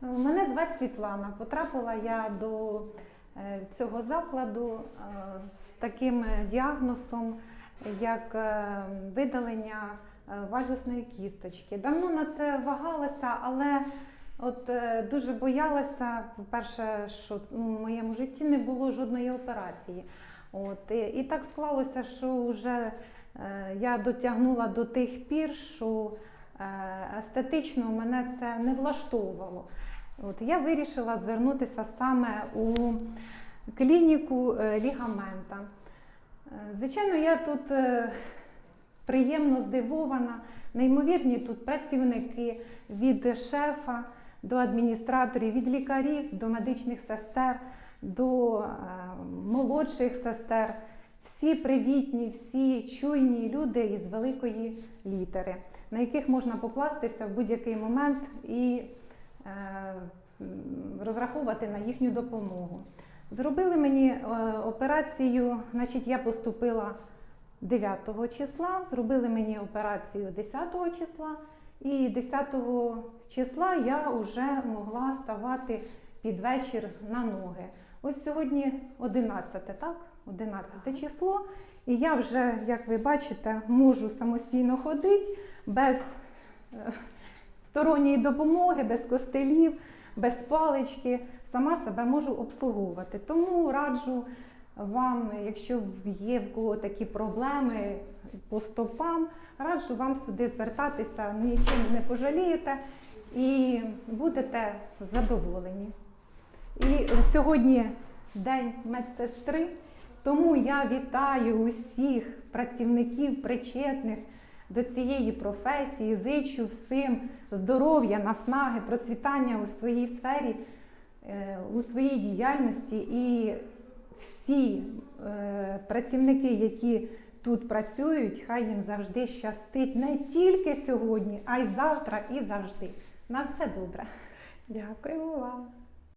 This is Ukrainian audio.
Мене звати Світлана. Потрапила я до е, цього закладу е, з таким діагнозом, як е, видалення е, кісточки. Давно на це вагалася, але от е, дуже боялася. По-перше, що ну, в моєму житті не було жодної операції. От, і, і так склалося, що вже е, я дотягнула до тих пір, що е, естетично мене це не влаштовувало. От я вирішила звернутися саме у клініку е, лігамента. Е, Звичайно, я тут е, приємно здивована, неймовірні тут працівники від шефа до адміністраторів, від лікарів до медичних сестер, до е, молодших сестер. Всі привітні, всі чуйні люди із великої літери, на яких можна покластися в будь-який момент і е, розраховувати на їхню допомогу. Зробили мені е, операцію, значить, я поступила 9 числа, зробили мені операцію 10 числа, і 10 числа я вже могла ставати під вечір на ноги. Ось сьогодні 11, так? 11 число. І я вже, як ви бачите, можу самостійно ходити без е, сторонньої допомоги, без костелів, без палички. Сама себе можу обслуговувати. Тому раджу вам, якщо є в кого такі проблеми по стопам, раджу вам сюди звертатися, нічим не пожалієте і будете задоволені. І сьогодні день медсестри, тому я вітаю усіх працівників, причетних до цієї професії, зичу всім здоров'я, наснаги, процвітання у своїй сфері, е, у своїй діяльності. І всі е, працівники, які тут працюють, хай їм завжди щастить не тільки сьогодні, а й завтра і завжди. На все добре. Дякуємо вам.